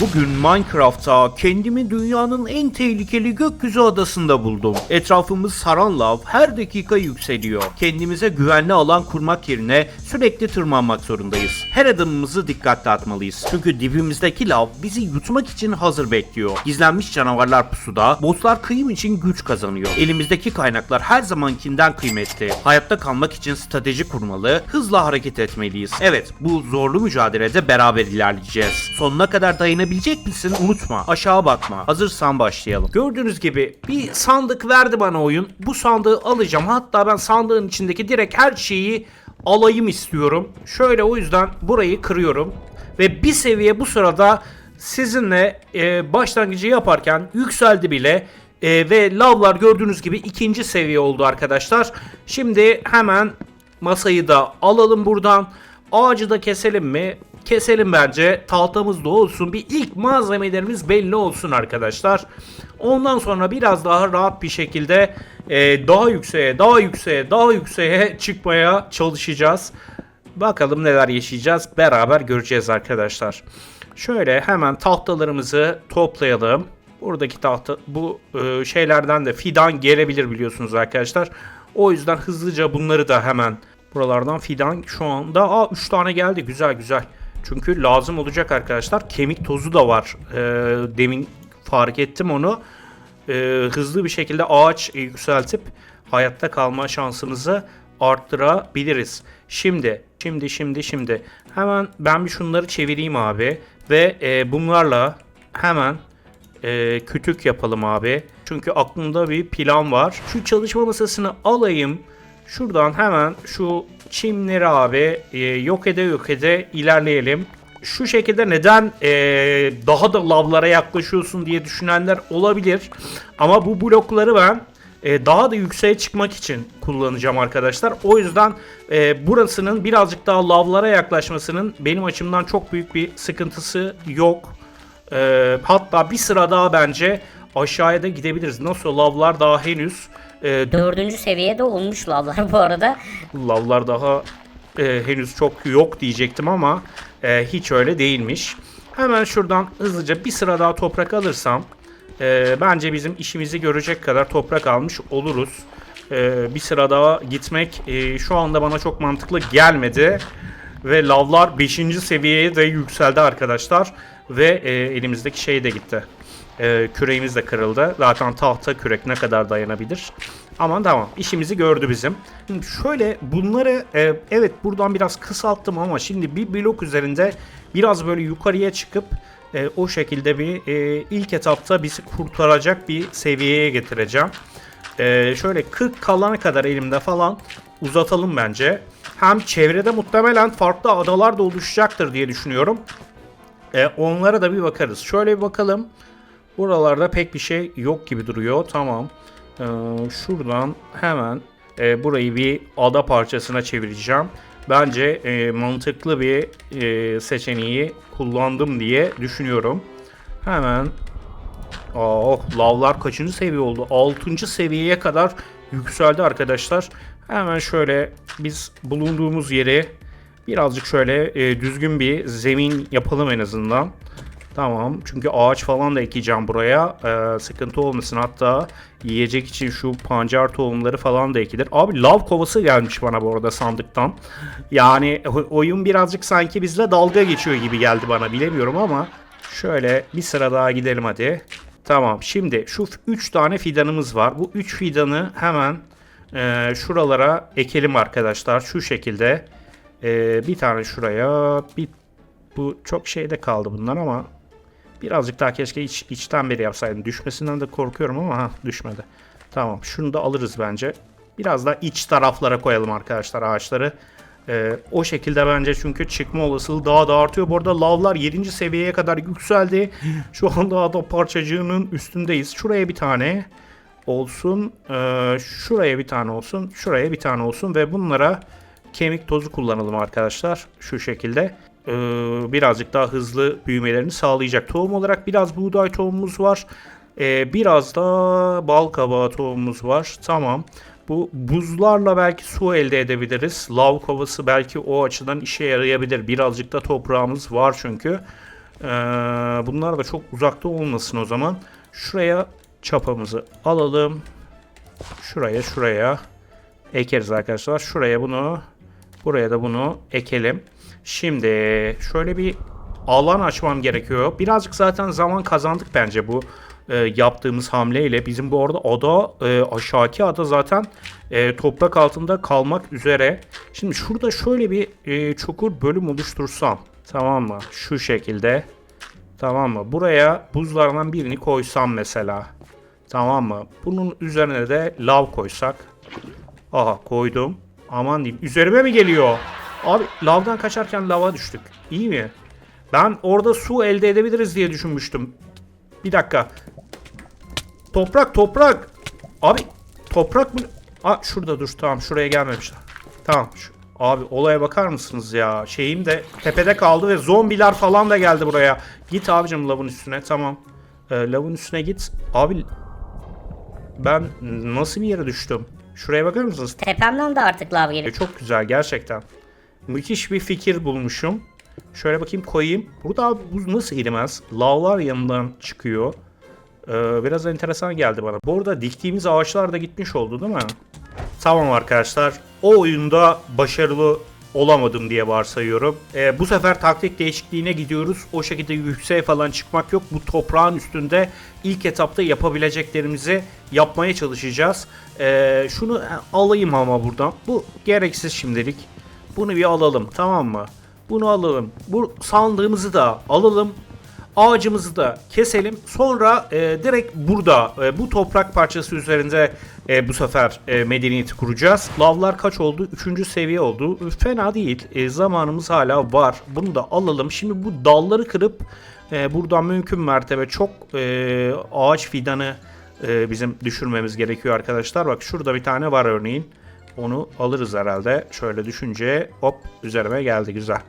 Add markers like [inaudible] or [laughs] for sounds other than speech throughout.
Bugün Minecraft'ta kendimi dünyanın en tehlikeli gökyüzü adasında buldum. Etrafımız saran lav her dakika yükseliyor. Kendimize güvenli alan kurmak yerine sürekli tırmanmak zorundayız. Her adımımızı dikkatli atmalıyız. Çünkü dibimizdeki lav bizi yutmak için hazır bekliyor. Gizlenmiş canavarlar pusuda, bosslar kıyım için güç kazanıyor. Elimizdeki kaynaklar her zamankinden kıymetli. Hayatta kalmak için strateji kurmalı, hızla hareket etmeliyiz. Evet, bu zorlu mücadelede beraber ilerleyeceğiz. Sonuna kadar dayanabilecek misin? Unutma. Aşağı bakma. Hazırsan başlayalım. Gördüğünüz gibi bir sandık verdi bana oyun. Bu sandığı alacağım. Hatta ben sandığın içindeki direkt her şeyi alayım istiyorum. Şöyle o yüzden burayı kırıyorum. Ve bir seviye bu sırada sizinle e, başlangıcı yaparken yükseldi bile. E, ve lavlar gördüğünüz gibi ikinci seviye oldu arkadaşlar. Şimdi hemen masayı da alalım buradan. Ağacı da keselim mi? Keselim bence. Tahtamız da olsun. Bir ilk malzemelerimiz belli olsun arkadaşlar. Ondan sonra biraz daha rahat bir şekilde e, daha yükseğe, daha yükseğe, daha yükseğe [laughs] çıkmaya çalışacağız. Bakalım neler yaşayacağız. Beraber göreceğiz arkadaşlar. Şöyle hemen tahtalarımızı toplayalım. Buradaki tahta bu e, şeylerden de fidan gelebilir biliyorsunuz arkadaşlar. O yüzden hızlıca bunları da hemen buralardan fidan şu anda aa 3 tane geldi. Güzel güzel. Çünkü lazım olacak arkadaşlar. Kemik tozu da var. E, demin fark ettim onu. E, hızlı bir şekilde ağaç e, yükseltip hayatta kalma şansımızı arttırabiliriz. Şimdi, şimdi, şimdi, şimdi. Hemen ben bir şunları çevireyim abi. Ve e, bunlarla hemen e, kütük yapalım abi. Çünkü aklımda bir plan var. Şu çalışma masasını alayım. Şuradan hemen şu çimleri abi e, yok ede yok ede ilerleyelim. Şu şekilde neden e, daha da lavlara yaklaşıyorsun diye düşünenler olabilir. Ama bu blokları ben e, daha da yükseğe çıkmak için kullanacağım arkadaşlar. O yüzden e, burasının birazcık daha lavlara yaklaşmasının benim açımdan çok büyük bir sıkıntısı yok. E, hatta bir sıra daha bence aşağıya da gidebiliriz. Nasıl lavlar daha henüz e, Dördüncü seviyede olmuş lavlar bu arada. lavlar daha e, henüz çok yok diyecektim ama e, hiç öyle değilmiş. Hemen şuradan hızlıca bir sıra daha toprak alırsam e, bence bizim işimizi görecek kadar toprak almış oluruz. E, bir sıra daha gitmek e, şu anda bana çok mantıklı gelmedi. Ve lavlar 5. seviyeye de yükseldi arkadaşlar. Ve e, elimizdeki şey de gitti. E, küreğimiz de kırıldı. Zaten tahta kürek ne kadar dayanabilir. Aman tamam işimizi gördü bizim. Şimdi şöyle bunları e, evet buradan biraz kısalttım ama şimdi bir blok üzerinde biraz böyle yukarıya çıkıp e, o şekilde bir e, ilk etapta bizi kurtaracak bir seviyeye getireceğim. E, şöyle 40 kalana kadar elimde falan uzatalım bence. Hem çevrede muhtemelen farklı adalar da oluşacaktır diye düşünüyorum. E, onlara da bir bakarız. Şöyle bir bakalım. Buralarda pek bir şey yok gibi duruyor. Tamam. Ee, şuradan hemen e, burayı bir ada parçasına çevireceğim. Bence e, mantıklı bir e, seçeneği kullandım diye düşünüyorum. Hemen Oh lavlar kaçıncı seviye oldu? 6. seviyeye kadar yükseldi arkadaşlar. Hemen şöyle biz bulunduğumuz yeri birazcık şöyle e, düzgün bir zemin yapalım en azından. Tamam çünkü ağaç falan da ekeceğim buraya. Ee, sıkıntı olmasın hatta yiyecek için şu pancar tohumları falan da ekilir. Abi lav kovası gelmiş bana bu arada sandıktan. Yani oyun birazcık sanki bizle dalga geçiyor gibi geldi bana bilemiyorum ama. Şöyle bir sıra daha gidelim hadi. Tamam şimdi şu 3 tane fidanımız var. Bu 3 fidanı hemen e, şuralara ekelim arkadaşlar. Şu şekilde. E, bir tane şuraya bir bu çok şeyde kaldı bunlar ama birazcık daha keşke iç, içten beri yapsaydım. Düşmesinden de korkuyorum ama ha, düşmedi. Tamam şunu da alırız bence. Biraz da iç taraflara koyalım arkadaşlar ağaçları. Ee, o şekilde bence çünkü çıkma olasılığı daha da artıyor. Bu arada lavlar 7. seviyeye kadar yükseldi. Şu anda ada parçacığının üstündeyiz. Şuraya bir tane olsun. Ee, şuraya bir tane olsun. Şuraya bir tane olsun ve bunlara kemik tozu kullanalım arkadaşlar. Şu şekilde. Ee, birazcık daha hızlı büyümelerini sağlayacak. Tohum olarak biraz buğday tohumumuz var. Ee, biraz da bal kabağı tohumumuz var. Tamam. Bu buzlarla belki su elde edebiliriz. Lav kovası belki o açıdan işe yarayabilir. Birazcık da toprağımız var çünkü. Ee, bunlar da çok uzakta olmasın o zaman. Şuraya çapamızı alalım. Şuraya şuraya ekeriz arkadaşlar. Şuraya bunu buraya da bunu ekelim. Şimdi şöyle bir alan açmam gerekiyor. Birazcık zaten zaman kazandık bence bu e, yaptığımız hamleyle. Bizim bu arada ada e, aşağıki ada zaten e, toprak altında kalmak üzere. Şimdi şurada şöyle bir e, çukur bölüm oluştursam. Tamam mı? Şu şekilde. Tamam mı? Buraya buzlardan birini koysam mesela. Tamam mı? Bunun üzerine de lav koysak. Aha koydum. Aman diyeyim. Üzerime mi geliyor? Abi lavdan kaçarken lava düştük. İyi mi? Ben orada su elde edebiliriz diye düşünmüştüm. Bir dakika. Toprak toprak. Abi toprak mı? Aa şurada dur tamam şuraya gelmemişler. Tamam. Şu, abi olaya bakar mısınız ya? Şeyim de tepede kaldı ve zombiler falan da geldi buraya. Git abicim lavın üstüne tamam. Ee, lavın üstüne git. Abi ben nasıl bir yere düştüm? Şuraya bakar mısınız? Tepemden de artık lav E, geliyor. Çok güzel gerçekten. Müthiş bir fikir bulmuşum. Şöyle bakayım koyayım. Burada abi buz nasıl erimez? Lavlar yanından çıkıyor. Ee, biraz enteresan geldi bana. Bu arada diktiğimiz ağaçlar da gitmiş oldu değil mi? Tamam arkadaşlar. O oyunda başarılı olamadım diye varsayıyorum. Ee, bu sefer taktik değişikliğine gidiyoruz. O şekilde yükseğe falan çıkmak yok. Bu toprağın üstünde ilk etapta yapabileceklerimizi yapmaya çalışacağız. Ee, şunu alayım ama buradan. Bu gereksiz şimdilik. Bunu bir alalım tamam mı? Bunu alalım. Bu sandığımızı da alalım. Ağacımızı da keselim. Sonra e, direkt burada e, bu toprak parçası üzerinde e, bu sefer e, medeniyeti kuracağız. Lavlar kaç oldu? Üçüncü seviye oldu. Fena değil. E, zamanımız hala var. Bunu da alalım. Şimdi bu dalları kırıp e, buradan mümkün mertebe çok e, ağaç fidanı e, bizim düşürmemiz gerekiyor arkadaşlar. Bak şurada bir tane var örneğin. Onu alırız herhalde. Şöyle düşünce hop üzerime geldi güzel.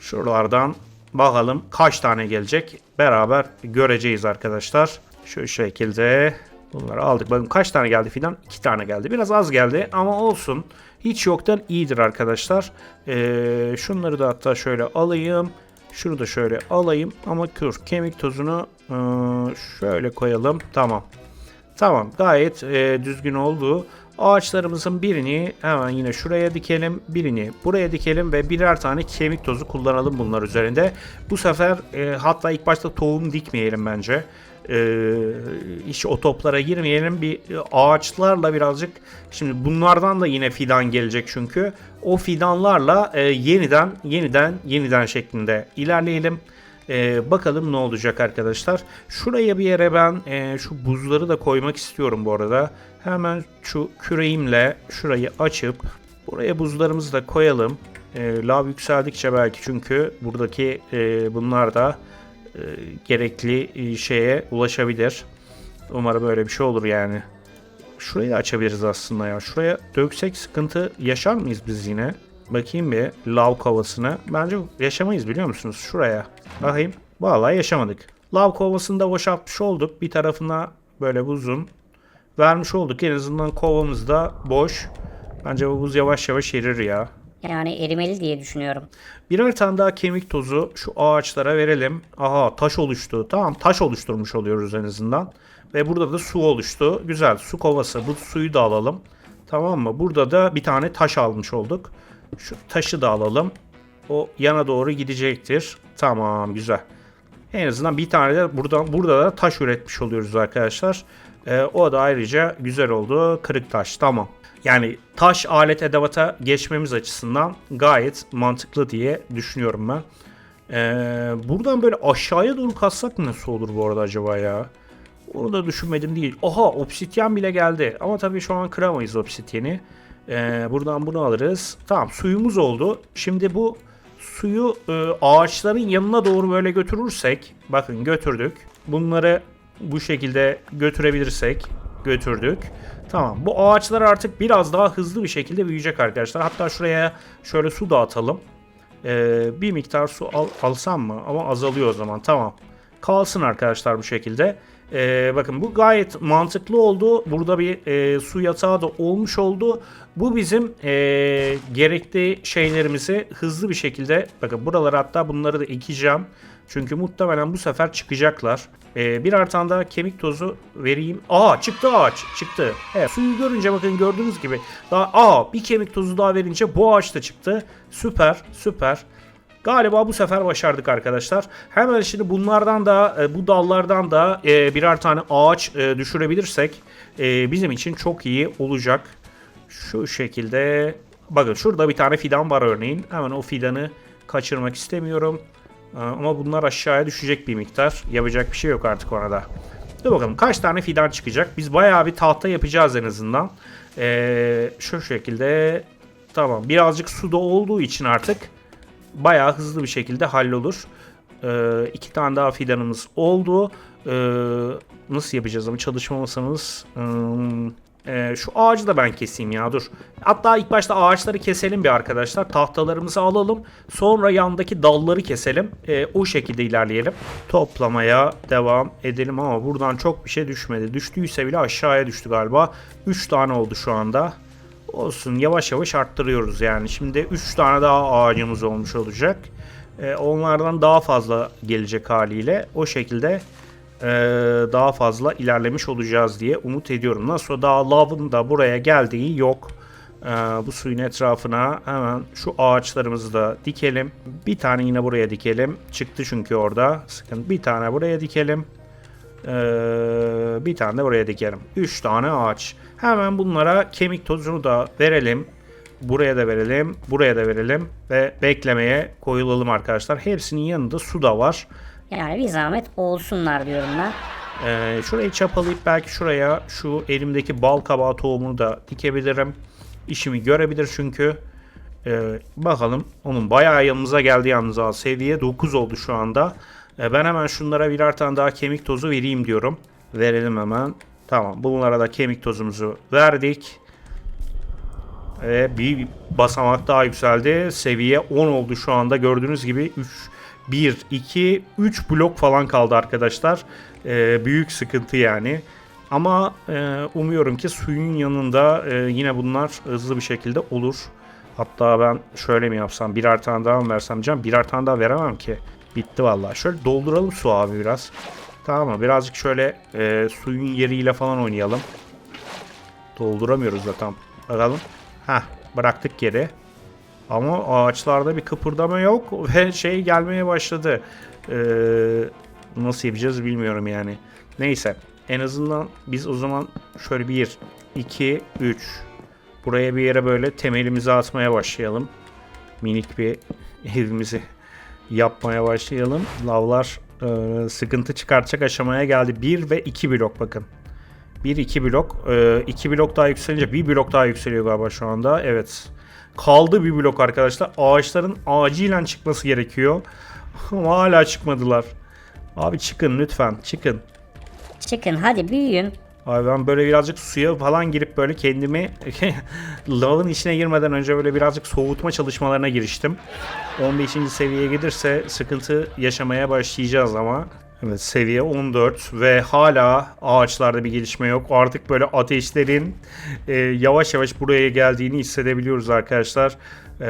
Şuralardan bakalım kaç tane gelecek. Beraber göreceğiz arkadaşlar. Şu şekilde bunları aldık. Bakın kaç tane geldi fidan? 2 tane geldi. Biraz az geldi ama olsun. Hiç yoktan iyidir arkadaşlar. Ee, şunları da hatta şöyle alayım. Şunu da şöyle alayım. Ama kür kemik tozunu ee, şöyle koyalım. Tamam. Tamam gayet e, düzgün oldu. Ağaçlarımızın birini hemen yine şuraya dikelim. Birini buraya dikelim ve birer tane kemik tozu kullanalım bunlar üzerinde. Bu sefer e, hatta ilk başta tohum dikmeyelim bence. E, hiç o toplara girmeyelim. Bir e, ağaçlarla birazcık şimdi bunlardan da yine fidan gelecek çünkü. O fidanlarla e, yeniden yeniden yeniden şeklinde ilerleyelim. Ee, bakalım ne olacak arkadaşlar. Şuraya bir yere ben e, şu buzları da koymak istiyorum bu arada. Hemen şu küreğimle şurayı açıp buraya buzlarımızı da koyalım. E, lav yükseldikçe belki çünkü buradaki e, bunlar da e, gerekli e, şeye ulaşabilir. Umarım böyle bir şey olur yani. Şurayı da açabiliriz aslında ya. Şuraya döksek sıkıntı yaşar mıyız biz yine? Bakayım bir lav kovasına. Bence yaşamayız biliyor musunuz? Şuraya. Bakayım. Vallahi yaşamadık. Lav kovasını da boşaltmış olduk. Bir tarafına böyle buzun vermiş olduk. En azından kovamız da boş. Bence bu buz yavaş yavaş erir ya. Yani erimeli diye düşünüyorum. Birer tane daha kemik tozu şu ağaçlara verelim. Aha taş oluştu. Tamam taş oluşturmuş oluyoruz en azından. Ve burada da su oluştu. Güzel su kovası. Bu suyu da alalım. Tamam mı? Burada da bir tane taş almış olduk. Şu taşı da alalım. O yana doğru gidecektir. Tamam güzel. En azından bir tane de buradan burada da taş üretmiş oluyoruz arkadaşlar. Ee, o da ayrıca güzel oldu. Kırık taş tamam. Yani taş alet edevata geçmemiz açısından gayet mantıklı diye düşünüyorum ben. Ee, buradan böyle aşağıya doğru kassak nasıl olur bu arada acaba ya? Onu da düşünmedim değil. Oha obsidyen bile geldi. Ama tabii şu an kıramayız obsidyeni. Ee, buradan bunu alırız. Tamam suyumuz oldu. Şimdi bu suyu e, ağaçların yanına doğru böyle götürürsek. Bakın götürdük. Bunları bu şekilde götürebilirsek götürdük. Tamam bu ağaçlar artık biraz daha hızlı bir şekilde büyüyecek arkadaşlar. Hatta şuraya şöyle su dağıtalım. Ee, bir miktar su al, alsam mı? Ama azalıyor o zaman. Tamam. Kalsın arkadaşlar bu şekilde. Ee, bakın bu gayet mantıklı oldu. Burada bir e, su yatağı da olmuş oldu. Bu bizim e, gerekli şeylerimizi hızlı bir şekilde bakın buralara hatta bunları da ekeceğim. Çünkü muhtemelen bu sefer çıkacaklar. Ee, birer tane daha kemik tozu vereyim. Aa çıktı ağaç çıktı. Evet suyu görünce bakın gördüğünüz gibi daha aa bir kemik tozu daha verince bu ağaç da çıktı. Süper süper. Galiba bu sefer başardık arkadaşlar. Hemen şimdi bunlardan da e, bu dallardan da e, birer tane ağaç e, düşürebilirsek bizim için çok iyi olacak. Şu şekilde bakın şurada bir tane fidan var örneğin. Hemen o fidanı kaçırmak istemiyorum. E, Ama bunlar aşağıya düşecek bir miktar. Yapacak bir şey yok artık ona da. Dur bakalım kaç tane fidan çıkacak. Biz bayağı bir tahta yapacağız en azından. E, şu şekilde tamam birazcık suda olduğu için artık bayağı hızlı bir şekilde hallolur. Ee, iki tane daha fidanımız oldu. Ee, nasıl yapacağız ama çalışma masamız. Hmm, ee, şu ağacı da ben keseyim ya dur. Hatta ilk başta ağaçları keselim bir arkadaşlar. Tahtalarımızı alalım. Sonra yandaki dalları keselim. Ee, o şekilde ilerleyelim. Toplamaya devam edelim ama buradan çok bir şey düşmedi. Düştüyse bile aşağıya düştü galiba. 3 tane oldu şu anda. Olsun yavaş yavaş arttırıyoruz yani. Şimdi 3 tane daha ağacımız olmuş olacak. Ee, onlardan daha fazla gelecek haliyle. O şekilde daha fazla ilerlemiş olacağız diye umut ediyorum. Nasıl daha lavın da buraya geldiği yok. Ee, bu suyun etrafına hemen şu ağaçlarımızı da dikelim. Bir tane yine buraya dikelim. Çıktı çünkü orada. Sıkıntı. Bir tane buraya dikelim. Ee, bir tane de buraya dikelim. 3 tane ağaç. Hemen bunlara kemik tozunu da verelim. Buraya da verelim. Buraya da verelim. Ve beklemeye koyulalım arkadaşlar. Hepsinin yanında su da var. Yani bir zahmet olsunlar diyorum ben. Ee, şurayı çapalayıp belki şuraya şu elimdeki bal kabağı tohumunu da dikebilirim. İşimi görebilir çünkü. Ee, bakalım. Onun bayağı yanımıza geldi yalnız ha. Seviye 9 oldu şu anda. Ee, ben hemen şunlara birer tane daha kemik tozu vereyim diyorum. Verelim hemen. Tamam. Bunlara da kemik tozumuzu verdik. Ve bir basamak daha yükseldi. Seviye 10 oldu şu anda. Gördüğünüz gibi 3 1 2 3 blok falan kaldı arkadaşlar. Ee, büyük sıkıntı yani. Ama e, umuyorum ki suyun yanında e, yine bunlar hızlı bir şekilde olur. Hatta ben şöyle mi yapsam birer tane daha mı versem can birer tane daha veremem ki. Bitti vallahi. Şöyle dolduralım su abi biraz. Tamam mı? Birazcık şöyle e, suyun yeriyle falan oynayalım. Dolduramıyoruz da tam. Bakalım. Heh bıraktık geri. Ama ağaçlarda bir kıpırdama yok ve şey gelmeye başladı. Ee, nasıl yapacağız bilmiyorum yani. Neyse en azından biz o zaman şöyle 1, 2, 3 buraya bir yere böyle temelimizi atmaya başlayalım. Minik bir evimizi [laughs] yapmaya başlayalım. Lavlar e, sıkıntı çıkartacak aşamaya geldi. 1 ve 2 blok bakın. 1-2 blok. 2 blok daha yükselince bir blok daha yükseliyor galiba şu anda. Evet. Kaldı bir blok arkadaşlar. Ağaçların acilen çıkması gerekiyor. [laughs] Ama hala çıkmadılar. Abi çıkın lütfen. Çıkın. Çıkın hadi büyüyün. Abi ben böyle birazcık suya falan girip böyle kendimi [laughs] lavın içine girmeden önce böyle birazcık soğutma çalışmalarına giriştim. 15. seviyeye gelirse sıkıntı yaşamaya başlayacağız ama. Evet seviye 14 ve hala ağaçlarda bir gelişme yok. Artık böyle ateşlerin e, yavaş yavaş buraya geldiğini hissedebiliyoruz arkadaşlar. E,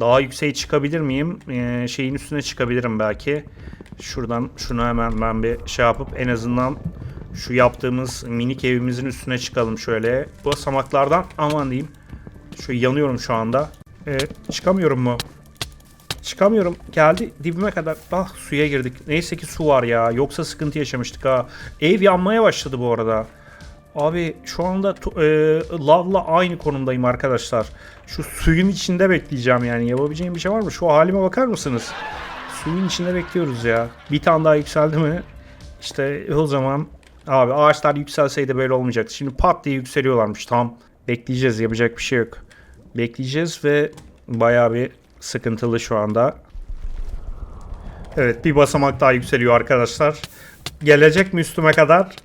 daha yükseğe çıkabilir miyim? E, şeyin üstüne çıkabilirim belki. Şuradan şunu hemen ben bir şey yapıp en azından şu yaptığımız minik evimizin üstüne çıkalım şöyle. Bu basamaklardan aman diyeyim. Şu yanıyorum şu anda. Evet çıkamıyorum mu? Çıkamıyorum. Geldi dibime kadar. Ah suya girdik. Neyse ki su var ya. Yoksa sıkıntı yaşamıştık ha. Ev yanmaya başladı bu arada. Abi şu anda e, lavla aynı konumdayım arkadaşlar. Şu suyun içinde bekleyeceğim yani. Yapabileceğim bir şey var mı? Şu halime bakar mısınız? Suyun içinde bekliyoruz ya. Bir tane daha yükseldi mi? İşte o zaman abi ağaçlar yükselseydi böyle olmayacaktı. Şimdi pat diye yükseliyorlarmış. Tam bekleyeceğiz. Yapacak bir şey yok. Bekleyeceğiz ve bayağı bir sıkıntılı şu anda. Evet bir basamak daha yükseliyor arkadaşlar. Gelecek mi üstüme kadar?